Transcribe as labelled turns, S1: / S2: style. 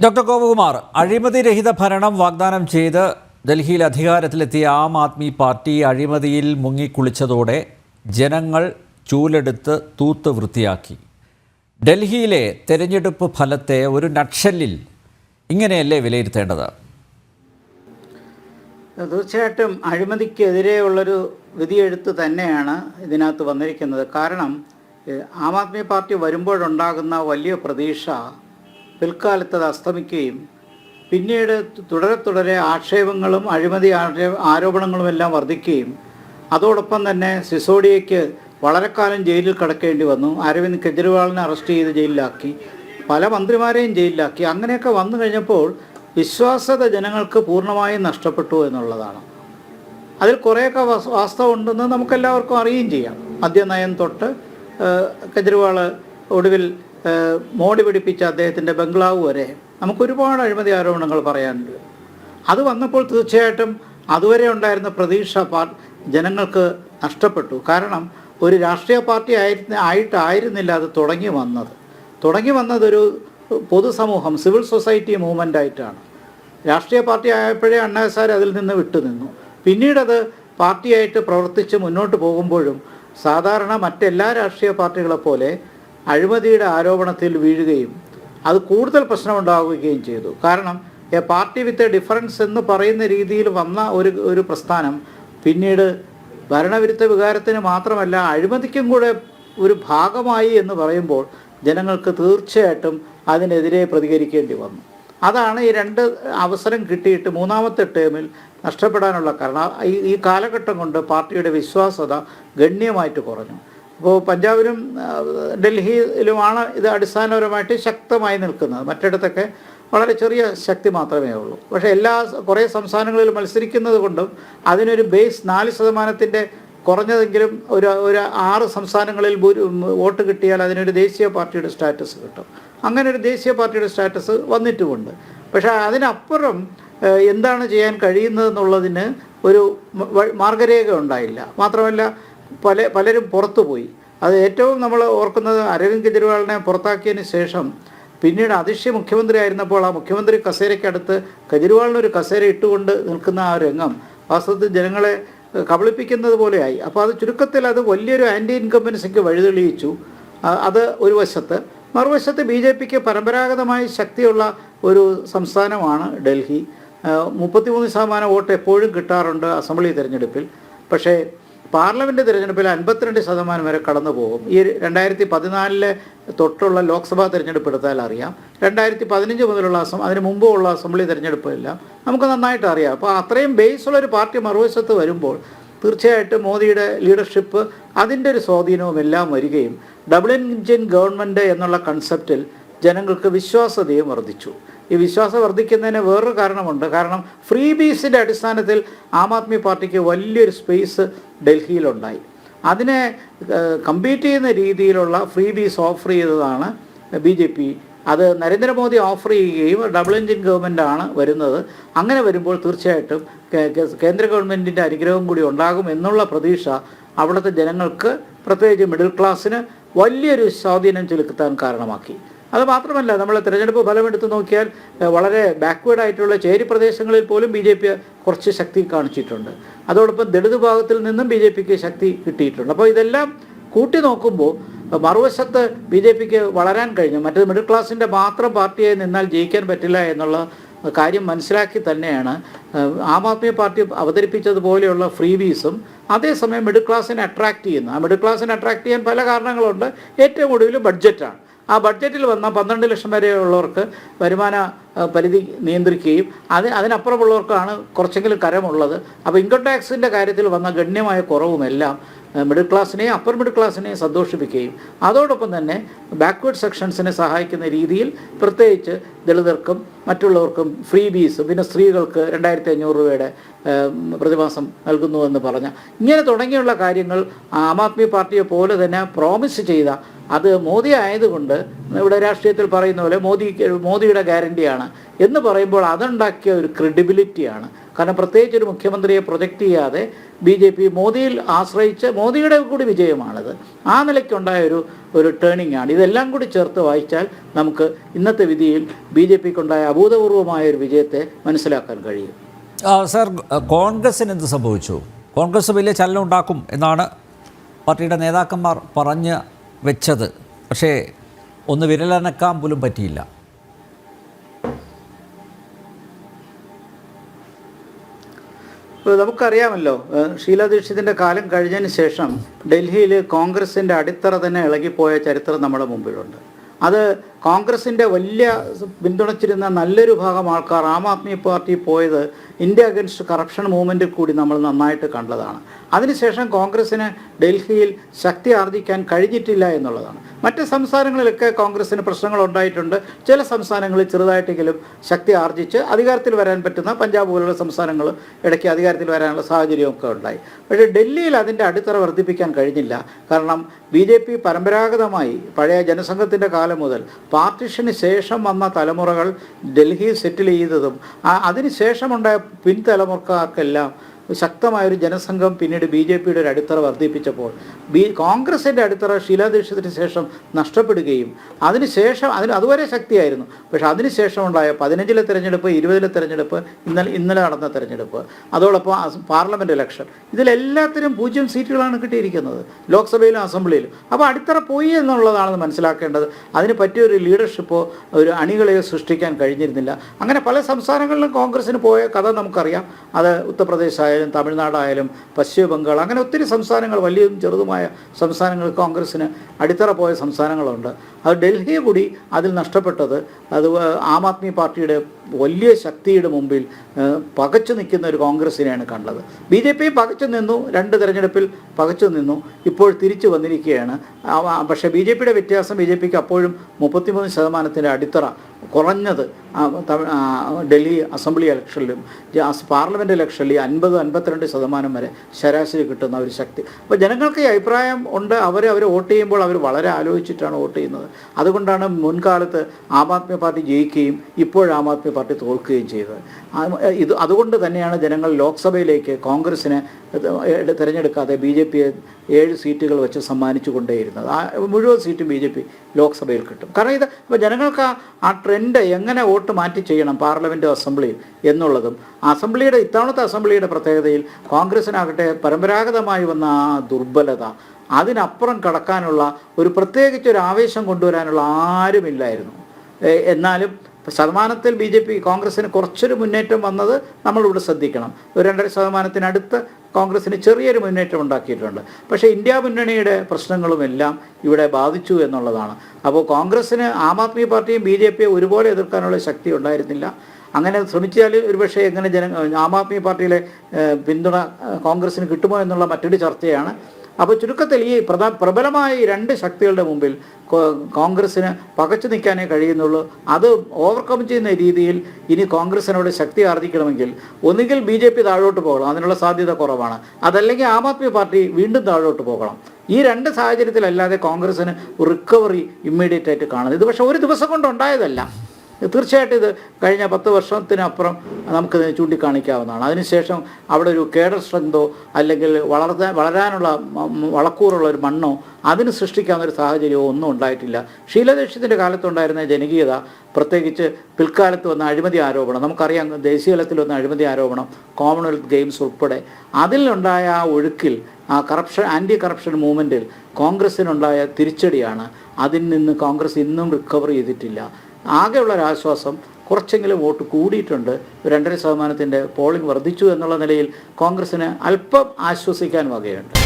S1: Doctor Gopakumar അഴിമതി രഹിത ഭരണം വാഗ്ദാനം ചെയ്ത് ഡൽഹിയിൽ അധികാരത്തിലെത്തിയ ആം ആദ്മി പാർട്ടി അഴിമതിയിൽ മുങ്ങിക്കുളിച്ചതോടെ ജനങ്ങൾ ചൂലെടുത്ത് തൂത്ത് വൃത്തിയാക്കി. ഡൽഹിയിലെ തെരഞ്ഞെടുപ്പ് ഫലത്തെ ഒരു നക്ഷലിൽ ഇങ്ങനെയല്ലേ വിലയിരുത്തേണ്ടത്?
S2: തീർച്ചയായിട്ടും അഴിമതിക്കെതിരെയുള്ളൊരു വിധിയെഴുത്ത് തന്നെയാണ് ഇതിനകത്ത് വന്നിരിക്കുന്നത്. കാരണം ആം ആദ്മി പാർട്ടി വരുമ്പോഴുണ്ടാകുന്ന വലിയ പ്രതീക്ഷ പിൽക്കാലത്ത് അത് അസ്തമിക്കുകയും പിന്നീട് തുടരെ തുടരെ ആക്ഷേപങ്ങളും അഴിമതി ആരോപണങ്ങളും എല്ലാം വർദ്ധിക്കുകയും അതോടൊപ്പം തന്നെ സിസോഡിയയ്ക്ക് വളരെ കാലം ജയിലിൽ കിടക്കേണ്ടി വന്നു. അരവിന്ദ് കെജ്രിവാളിനെ അറസ്റ്റ് ചെയ്ത് ജയിലിലാക്കി. പല മന്ത്രിമാരെയും ജയിലിലാക്കി. അങ്ങനെയൊക്കെ വന്നു കഴിഞ്ഞപ്പോൾ വിശ്വാസത ജനങ്ങൾക്ക് പൂർണമായും നഷ്ടപ്പെട്ടു എന്നുള്ളതാണ്. അതിൽ കുറേയൊക്കെ വാസ്തവം ഉണ്ടെന്ന് നമുക്കെല്ലാവർക്കും അറിയുകയും ചെയ്യാം. മദ്യനയം തൊട്ട് കെജ്രിവാൾ ഒടുവിൽ മോടി പിടിപ്പിച്ച അദ്ദേഹത്തിന്റെ ബംഗ്ലാവ് വരെ നമുക്ക് ഒരുപാട് അഴിമതി ആരോപണങ്ങൾ പറയാനുണ്ട്. അത് വന്നപ്പോൾ തീർച്ചയായിട്ടും അതുവരെ ഉണ്ടായിരുന്ന പ്രതീക്ഷ ജനങ്ങൾക്ക് നഷ്ടപ്പെട്ടു. കാരണം ഒരു രാഷ്ട്രീയ പാർട്ടി ആയിരുന്ന ആയിട്ടായിരുന്നില്ല അത് തുടങ്ങി വന്നത്. തുടങ്ങി വന്നതൊരു പൊതുസമൂഹം സിവിൽ സൊസൈറ്റി മൂവ്മെന്റ് ആയിട്ടാണ് രാഷ്ട്രീയ പാർട്ടി ആയപ്പോഴേ അണ്ണാസാർ അതിൽ നിന്ന് വിട്ടുനിന്നു പിന്നീടത് പാർട്ടിയായിട്ട് പ്രവർത്തിച്ച് മുന്നോട്ട് പോകുമ്പോഴും സാധാരണ മറ്റെല്ലാ രാഷ്ട്രീയ പാർട്ടികളെ പോലെ അഴിമതിയുടെ ആരോപണത്തിൽ വീഴുകയും അത് കൂടുതൽ പ്രശ്നമുണ്ടാവുകയും ചെയ്തു. കാരണം a party with a difference എന്ന് പറയുന്ന രീതിയിൽ വന്ന ഒരു ഒരു പ്രസ്ഥാനം പിന്നീട് ഭരണവിരുദ്ധ വികാരത്തിന് മാത്രമല്ല അഴിമതിക്കും കൂടെ ഒരു ഭാഗമായി എന്ന് പറയുമ്പോൾ ജനങ്ങൾക്ക് തീർച്ചയായിട്ടും അതിനെതിരെ പ്രതികരിക്കേണ്ടി വന്നു. അതാണ് ഈ രണ്ട് അവസരം കിട്ടിയിട്ട് മൂന്നാമത്തെ ടേമിൽ നഷ്ടപ്പെടാനുള്ള കാരണം. ഈ ഈ കാലഘട്ടം കൊണ്ട് പാർട്ടിയുടെ വിശ്വാസത ഗണ്യമായിട്ട് കുറഞ്ഞു. ഇപ്പോൾ പഞ്ചാബിലും ഡൽഹിയിലുമാണ് ഇത് അടിസ്ഥാനപരമായിട്ട് ശക്തമായി നിൽക്കുന്നത്. മറ്റിടത്തൊക്കെ വളരെ ചെറിയ ശക്തി മാത്രമേ ഉള്ളൂ. പക്ഷേ എല്ലാ കുറേ സംസ്ഥാനങ്ങളിൽ മത്സരിക്കുന്നത് കൊണ്ടും അതിനൊരു ബേസ് നാല് ശതമാനത്തിന്റെ കുറഞ്ഞതെങ്കിലും ഒരു ഒരു ആറ് സംസ്ഥാനങ്ങളിൽ വോട്ട് കിട്ടിയാൽ അതിനൊരു ദേശീയ പാർട്ടിയുടെ സ്റ്റാറ്റസ് കിട്ടും. അങ്ങനെ ഒരു ദേശീയ പാർട്ടിയുടെ സ്റ്റാറ്റസ് വന്നിട്ടുമുണ്ട്. പക്ഷേ അതിനപ്പുറം എന്താണ് ചെയ്യാൻ കഴിയുന്നതെന്നുള്ളതിന് ഒരു മാർഗരേഖ ഉണ്ടായില്ല. മാത്രമല്ല പല പലരും പുറത്തു പോയി. അത് ഏറ്റവും നമ്മൾ ഓർക്കുന്നത് അരവിന്ദ് കെജ്രിവാളിനെ പുറത്താക്കിയതിന് ശേഷം പിന്നീട് അതിശയ മുഖ്യമന്ത്രി ആയിരുന്നപ്പോൾ ആ മുഖ്യമന്ത്രി കസേരയ്ക്കടുത്ത് കെജ്രിവാളിനൊരു കസേര ഇട്ടുകൊണ്ട് നിൽക്കുന്ന ആ രംഗം വാസ്തവത്തിൽ ജനങ്ങളെ കബളിപ്പിക്കുന്നത് പോലെയായി. അപ്പോൾ അത് ചുരുക്കത്തിൽ അത് വലിയൊരു ആന്റി ഇൻകമ്പൻസിക്ക് വഴിതെളിയിച്ചു അത് ഒരു വശത്ത്. മറുവശത്ത് ബി ജെ പിക്ക് പരമ്പരാഗതമായി ശക്തിയുള്ള ഒരു സംസ്ഥാനമാണ് ഡൽഹി. മുപ്പത്തിമൂന്ന് ശതമാനം വോട്ട് എപ്പോഴും കിട്ടാറുണ്ട് അസംബ്ലി തിരഞ്ഞെടുപ്പിൽ. പക്ഷേ പാർലമെന്റ് തിരഞ്ഞെടുപ്പിൽ അൻപത്തിരണ്ട് ശതമാനം വരെ കടന്നു പോകും. ഈ രണ്ടായിരത്തി പതിനാലിലെ തൊട്ടുള്ള ലോക്സഭാ തിരഞ്ഞെടുപ്പ് എടുത്താൽ അറിയാം. രണ്ടായിരത്തി പതിനഞ്ച് മുതലുള്ള അസം അതിന് മുമ്പുള്ള അസംബ്ലി തിരഞ്ഞെടുപ്പെല്ലാം നമുക്ക് നന്നായിട്ട് അറിയാം. അപ്പോൾ അത്രയും ബേസുള്ള ഒരു പാർട്ടി മറുവശത്ത് വരുമ്പോൾ തീർച്ചയായിട്ടും മോദിയുടെ ലീഡർഷിപ്പ് അതിന്റെ ഒരു സ്വാധീനവും എല്ലാം വരികയും ഡബിൾ എൻജിൻ ഗവൺമെന്റ് എന്നുള്ള കൺസെപ്റ്റിൽ ജനങ്ങൾക്ക് വിശ്വാസതയും വർദ്ധിച്ചു. ഈ വിശ്വാസം വർദ്ധിക്കുന്നതിന് വേറൊരു കാരണമുണ്ട്. കാരണം ഫ്രീ ബീസിന്റെ അടിസ്ഥാനത്തിൽ ആം ആദ്മി പാർട്ടിക്ക് വലിയൊരു സ്പേസ് ഡൽഹിയിലുണ്ടായി. അതിനെ കമ്പീറ്റ് ചെയ്യുന്ന രീതിയിലുള്ള ഫ്രീ ബീസ് ഓഫർ ചെയ്തതാണ് ബി ജെ പി. അത് നരേന്ദ്രമോദി ഓഫർ ചെയ്യുകയും ഡബിൾ എൻജിൻ ഗവൺമെന്റ് ആണ് വരുന്നത്. അങ്ങനെ വരുമ്പോൾ തീർച്ചയായിട്ടും കേന്ദ്ര ഗവൺമെന്റിന്റെ അനുഗ്രഹം കൂടി ഉണ്ടാകും എന്നുള്ള പ്രതീക്ഷ അവിടുത്തെ ജനങ്ങൾക്ക് പ്രത്യേകിച്ച് മിഡിൽ ക്ലാസ്സിന് വലിയൊരു സ്വാധീനം ചെലുത്താൻ കാരണമാക്കി. അത് മാത്രമല്ല നമ്മൾ തിരഞ്ഞെടുപ്പ് ഫലം എടുത്തു നോക്കിയാൽ വളരെ ബാക്ക്വേഡ് ആയിട്ടുള്ള ചേരി പ്രദേശങ്ങളിൽ പോലും ബി ജെ പി കുറച്ച് ശക്തി കാണിച്ചിട്ടുണ്ട്. അതോടൊപ്പം ദളിത് ഭാഗത്തിൽ നിന്നും ബി ജെ പിക്ക് ശക്തി കിട്ടിയിട്ടുണ്ട്. അപ്പോൾ ഇതെല്ലാം കൂട്ടി നോക്കുമ്പോൾ മറുവശത്ത് ബി ജെ പിക്ക് വളരാൻ കഴിഞ്ഞു. മറ്റേത് മിഡിൽ ക്ലാസ്സിന്റെ മാത്രം പാർട്ടിയായി നിന്നാൽ ജയിക്കാൻ പറ്റില്ല എന്നുള്ള കാര്യം മനസ്സിലാക്കി തന്നെയാണ് ആം ആദ്മി പാർട്ടി അവതരിപ്പിച്ചതുപോലെയുള്ള ഫ്രീ ബീസും അതേസമയം മിഡിൽ ക്ലാസ്സിനെ അട്രാക്റ്റ് ചെയ്യുന്നു ആ മിഡിൽ ക്ലാസ്സിനെ അട്രാക്റ്റ് ചെയ്യാൻ പല കാരണങ്ങളുണ്ട്. ഏറ്റവും ഒടുവിൽ ബഡ്ജറ്റാണ് ആ ബഡ്ജറ്റിൽ വന്ന പന്ത്രണ്ട് ലക്ഷം വരെയുള്ളവർക്ക് വരുമാന പരിധി നിയന്ത്രിക്കുകയും അത് അതിനപ്പുറമുള്ളവർക്കാണ് കുറച്ചെങ്കിലും കരമുള്ളത്. അപ്പോൾ ഇൻകം ടാക്സിന്റെ കാര്യത്തിൽ വന്ന ഗണ്യമായ കുറവുമെല്ലാം മിഡിൽ ക്ലാസ്സിനെയും അപ്പർ മിഡിൽ ക്ലാസ്സിനെയും സന്തോഷിപ്പിക്കുകയും അതോടൊപ്പം തന്നെ ബാക്ക്വേർഡ് സെക്ഷൻസിനെ സഹായിക്കുന്ന രീതിയിൽ പ്രത്യേകിച്ച് ദളിതർക്കും മറ്റുള്ളവർക്കും ഫ്രീ ബീസ് പിന്നെ സ്ത്രീകൾക്ക് രണ്ടായിരത്തി അഞ്ഞൂറ് രൂപയുടെ പ്രതിമാസം നൽകുന്നുവെന്ന് പറഞ്ഞ ഇങ്ങനെ തുടങ്ങിയുള്ള കാര്യങ്ങൾ ആം ആദ്മി പാർട്ടിയെ പോലെ തന്നെ പ്രോമിസ് ചെയ്ത അത് മോദി ആയതുകൊണ്ട് ഇവിടെ രാഷ്ട്രീയത്തിൽ പറയുന്ന പോലെ മോദി മോദിയുടെ ഗ്യാരണ്ടിയാണ് എന്ന് പറയുമ്പോൾ അതുണ്ടാക്കിയ ഒരു ക്രെഡിബിലിറ്റിയാണ്. കാരണം പ്രത്യേകിച്ച് ഒരു മുഖ്യമന്ത്രിയെ പ്രൊജക്റ്റ് ചെയ്യാതെ ബി ജെ പി മോദിയിൽ ആശ്രയിച്ച് മോദിയുടെ കൂടി വിജയമാണിത്. ആ നിലയ്ക്കുണ്ടായ ഒരു ഒരു ടേണിംഗ് ആണ് ഇതെല്ലാം കൂടി ചേർത്ത് വായിച്ചാൽ നമുക്ക് ഇന്നത്തെ വിധിയിൽ ബി ജെ പിക്കുണ്ടായ അഭൂതപൂർവമായ ഒരു വിജയത്തെ മനസ്സിലാക്കാൻ കഴിയും.
S1: സാർ കോൺഗ്രസിന് എന്ത് സംഭവിച്ചു? കോൺഗ്രസ് വലിയ ചലനം ഉണ്ടാക്കും എന്നാണ് പാർട്ടിയുടെ നേതാക്കന്മാർ പറഞ്ഞ് വെച്ചത്. പക്ഷേ ഒന്ന് വിരലനക്കാൻ പോലും പറ്റിയില്ല.
S2: നമുക്കറിയാമല്ലോ ഷീല ദീക്ഷിതിന്റെ കാലം കഴിഞ്ഞതിന് ശേഷം ഡൽഹിയിൽ കോൺഗ്രസിന്റെ അടിത്തറ തന്നെ ഇളകിപ്പോയ ചരിത്രം നമ്മുടെ മുമ്പിലുണ്ട്. അത് കോൺഗ്രസിന്റെ വലിയ പിന്തുണച്ചിരുന്ന നല്ലൊരു ഭാഗം ആൾക്കാർ Aam Aadmi party India against against കറപ്ഷൻ മൂവ്മെന്റിൽ കൂടി നമ്മൾ നന്നായിട്ട് കണ്ടതാണ്. അതിനുശേഷം കോൺഗ്രസ്സിന് ഡൽഹിയിൽ ശക്തി ആർജിക്കാൻ കഴിഞ്ഞിട്ടില്ല എന്നുള്ളതാണ്. മറ്റ് സംസ്ഥാനങ്ങളിലൊക്കെ കോൺഗ്രസ്സിന് പ്രശ്നങ്ങൾ ഉണ്ടായിട്ടുണ്ട്. ചില സംസ്ഥാനങ്ങളിൽ ചെറുതായിട്ടെങ്കിലും ശക്തി ആർജിച്ച് അധികാരത്തിൽ വരാൻ പറ്റുന്ന പഞ്ചാബ് പോലുള്ള സംസ്ഥാനങ്ങൾ ഇടയ്ക്ക് അധികാരത്തിൽ വരാനുള്ള സാഹചര്യമൊക്കെ ഉണ്ടായി. പക്ഷേ ഡൽഹിയിൽ അതിന്റെ അടിത്തറ വർദ്ധിപ്പിക്കാൻ കഴിഞ്ഞില്ല. കാരണം ബി പരമ്പരാഗതമായി പഴയ ജനസംഘത്തിന്റെ കാലം മുതൽ പാർട്ടിഷന് ശേഷം വന്ന തലമുറകൾ ഡൽഹിയിൽ സെറ്റിൽ ചെയ്തതും അതിനുശേഷമുണ്ടായ അതിന് ശേഷമുണ്ടായ പിൻതലമുറക്കാർക്കെല്ലാം ശക്തമായൊരു ജനസംഘം പിന്നീട് ബി ജെ പിയുടെ ഒരു അടിത്തറ വർദ്ധിപ്പിച്ചപ്പോൾ ബി കോൺഗ്രസിന്റെ അടിത്തറ ശീലാദീക്ഷത്തിന് ശേഷം നഷ്ടപ്പെടുകയും അതിനുശേഷം അതിന് അതുവരെ ശക്തിയായിരുന്നു. പക്ഷേ അതിനുശേഷം ഉണ്ടായ പതിനഞ്ചിലെ തെരഞ്ഞെടുപ്പ് ഇരുപതിലെ തെരഞ്ഞെടുപ്പ് ഇന്നലെ ഇന്നലെ നടന്ന തെരഞ്ഞെടുപ്പ് അതോടൊപ്പം പാർലമെന്റ് ഇലക്ഷൻ ഇതിലെല്ലാത്തിനും പൂജ്യം സീറ്റുകളാണ് കിട്ടിയിരിക്കുന്നത് ലോക്സഭയിലും അസംബ്ലിയിലും. അപ്പോൾ അടിത്തറ പോയി എന്നുള്ളതാണ് മനസ്സിലാക്കേണ്ടത് അതിന് പറ്റിയൊരു ലീഡർഷിപ്പോ ഒരു അണികളെയോ സൃഷ്ടിക്കാൻ കഴിഞ്ഞിരുന്നില്ല. അങ്ങനെ പല സംസ്ഥാനങ്ങളിലും കോൺഗ്രസ്സിന് പോയ കഥ നമുക്കറിയാം. അത് ഉത്തർപ്രദേശ് ആയാലും തമിഴ്നാടായാലും പശ്ചിമ ബംഗാൾ അങ്ങനെ ഒത്തിരി സംസ്ഥാനങ്ങൾ വലിയതും ചെറുതുമായ സംസ്ഥാനങ്ങൾ കോൺഗ്രസ്സിന് അടിത്തറ പോയ സംസ്ഥാനങ്ങളുണ്ട്. അത് ഡൽഹിയെ കൂടി അതിൽ നഷ്ടപ്പെട്ടത്. അത് ആം ആദ്മി പാർട്ടിയുടെ വലിയ ശക്തിയുടെ മുമ്പിൽ പകച്ചു നിൽക്കുന്ന ഒരു കോൺഗ്രസിനെയാണ് കണ്ടത്. ബി ജെ പി പകച്ചു നിന്നു രണ്ട് തെരഞ്ഞെടുപ്പിൽ പകച്ചു നിന്നു ഇപ്പോൾ തിരിച്ചു വന്നിരിക്കുകയാണ്. പക്ഷേ ബി ജെ പിയുടെ വ്യത്യാസം ബി ജെ പിക്ക് അപ്പോഴും മുപ്പത്തിമൂന്ന് ശതമാനത്തിന്റെ അടിത്തറ കുറഞ്ഞത്. ഡൽഹി അസംബ്ലി ഇലക്ഷനിലും പാർലമെന്റ് ഇലക്ഷനിൽ അൻപത് അൻപത്തിരണ്ട് ശതമാനം വരെ ശരാശരി കിട്ടുന്ന ഒരു ശക്തി. അപ്പോൾ ജനങ്ങൾക്ക് ഈ അഭിപ്രായം ഉണ്ട്. അവർ അവർ വോട്ട് ചെയ്യുമ്പോൾ അവർ വളരെ ആലോചിച്ചിട്ടാണ് വോട്ട് ചെയ്യുന്നത്. അതുകൊണ്ടാണ് മുൻകാലത്ത് ആം ആദ്മി പാർട്ടി ജയിക്കുകയും ഇപ്പോൾ ആം ആദ്മി പാർട്ടി തോൽക്കുകയും ചെയ്തത് ഇത് അതുകൊണ്ട് തന്നെയാണ് ജനങ്ങൾ ലോക്സഭയിലേക്ക് കോൺഗ്രസിനെ തിരഞ്ഞെടുക്കാതെ ബി ജെ പിയെ ഏഴ് സീറ്റുകൾ വെച്ച് സമ്മാനിച്ചു കൊണ്ടേയിരുന്നത് ആ മുഴുവൻ സീറ്റും ബി ജെ പി ലോക്സഭയിൽ കിട്ടും. കാരണം ഇത് അപ്പോൾ ജനങ്ങൾക്ക് ആ- ട്രെൻഡ് എങ്ങനെ വോട്ട് മാറ്റി ചെയ്യണം പാർലമെന്റ് അസംബ്ലിയിൽ എന്നുള്ളതും അസംബ്ലിയുടെ ഇത്തവണത്തെ അസംബ്ലിയുടെ പ്രത്യേകതയിൽ കോൺഗ്രസിനാകട്ടെ പരമ്പരാഗതമായി വന്ന ആ ദുർബലത അതിനപ്പുറം കടക്കാനുള്ള ഒരു പ്രത്യേകിച്ച് ഒരു ആവേശം കൊണ്ടുവരാനുള്ള ആരുമില്ലായിരുന്നു. എന്നാലും ശതമാനത്തിൽ ബി ജെ പി കോൺഗ്രസിന് കുറച്ചൊരു മുന്നേറ്റം വന്നത് നമ്മളിവിടെ ശ്രദ്ധിക്കണം. ഒരു രണ്ടര ശതമാനത്തിനടുത്ത് കോൺഗ്രസിന് ചെറിയൊരു മുന്നേറ്റം ഉണ്ടാക്കിയിട്ടുണ്ട്. പക്ഷേ ഇന്ത്യ മുന്നണിയുടെ പ്രശ്നങ്ങളുമെല്ലാം ഇവിടെ ബാധിച്ചു എന്നുള്ളതാണ്. അപ്പോൾ കോൺഗ്രസ്സിന് ആം ആദ്മി പാർട്ടിയും ബി ജെ പിയും ഒരുപോലെ എതിർക്കാനുള്ള ശക്തി ഉണ്ടായിരുന്നില്ല. അങ്ങനെ ശ്രമിച്ചാൽ ഒരുപക്ഷെ എങ്ങനെ ജന ആം ആദ്മി പാർട്ടിയിലെ പിന്തുണ കോൺഗ്രസ്സിന് കിട്ടുമോ എന്നുള്ള മറ്റൊരു ചർച്ചയാണ് അപ്പോൾ ചുരുക്കത്തിൽ ഈ പ്രധാ പ്രബലമായ ഈ രണ്ട് ശക്തികളുടെ മുമ്പിൽ കോൺഗ്രസ്സിന് പകച്ചു നിൽക്കാനേ കഴിയുന്നുള്ളൂ. അത് ഓവർകം ചെയ്യുന്ന രീതിയിൽ ഇനി കോൺഗ്രസിനോട് ശക്തി ആർജിക്കണമെങ്കിൽ ഒന്നുകിൽ ബി ജെ പി താഴോട്ട് പോകണം അതിനുള്ള സാധ്യത കുറവാണ്. അതല്ലെങ്കിൽ ആം ആദ്മി പാർട്ടി വീണ്ടും താഴോട്ട് പോകണം. ഈ രണ്ട് സാഹചര്യത്തിലല്ലാതെ കോൺഗ്രസ്സിന് റിക്കവറി ഇമ്മീഡിയറ്റ് ആയിട്ട് കാണുന്നത്. ഇത് പക്ഷേ ഒരു ദിവസം കൊണ്ട് ഉണ്ടായതല്ല. തീർച്ചയായിട്ടും ഇത് കഴിഞ്ഞ പത്ത് വർഷത്തിനപ്പുറം നമുക്ക് ചൂണ്ടിക്കാണിക്കാവുന്നതാണ്. അതിനുശേഷം അവിടെ ഒരു കേഡർ സ്ട്രെങ്തോ അല്ലെങ്കിൽ വളർത്താൻ വളരാനുള്ള വളക്കൂറുള്ള ഒരു മണ്ണോ അതിന് സൃഷ്ടിക്കാവുന്ന ഒരു സാഹചര്യമോ ഒന്നും ഉണ്ടായിട്ടില്ല. ശീലദേശത്തിന്റെ കാലത്തുണ്ടായിരുന്ന ജനകീയത പ്രത്യേകിച്ച് പിൽക്കാലത്ത് വന്ന അഴിമതി ആരോപണം നമുക്കറിയാം ദേശീയ തലത്തിൽ വന്ന അഴിമതി ആരോപണം കോമൺവെൽത്ത് ഗെയിംസ് ഉൾപ്പെടെ അതിലുണ്ടായ ആ ഒഴുക്കിൽ ആ കറപ്ഷൻ ആന്റി കറപ്ഷൻ മൂവ്മെന്റിൽ കോൺഗ്രസ്സിനുണ്ടായ തിരിച്ചടിയാണ്. അതിൽ നിന്ന് കോൺഗ്രസ് ഇന്നും റിക്കവർ ചെയ്തിട്ടില്ല. ആകെയുള്ള ഒരു ആശ്വാസം കുറച്ചെങ്കിലും വോട്ട് കൂടിയിട്ടുണ്ട്. രണ്ടര ശതമാനത്തിന്റെ പോളിംഗ് വർദ്ധിച്ചു എന്നുള്ള നിലയിൽ കോൺഗ്രസിന് അല്പം ആശ്വസിക്കാൻ വകയുണ്ട്.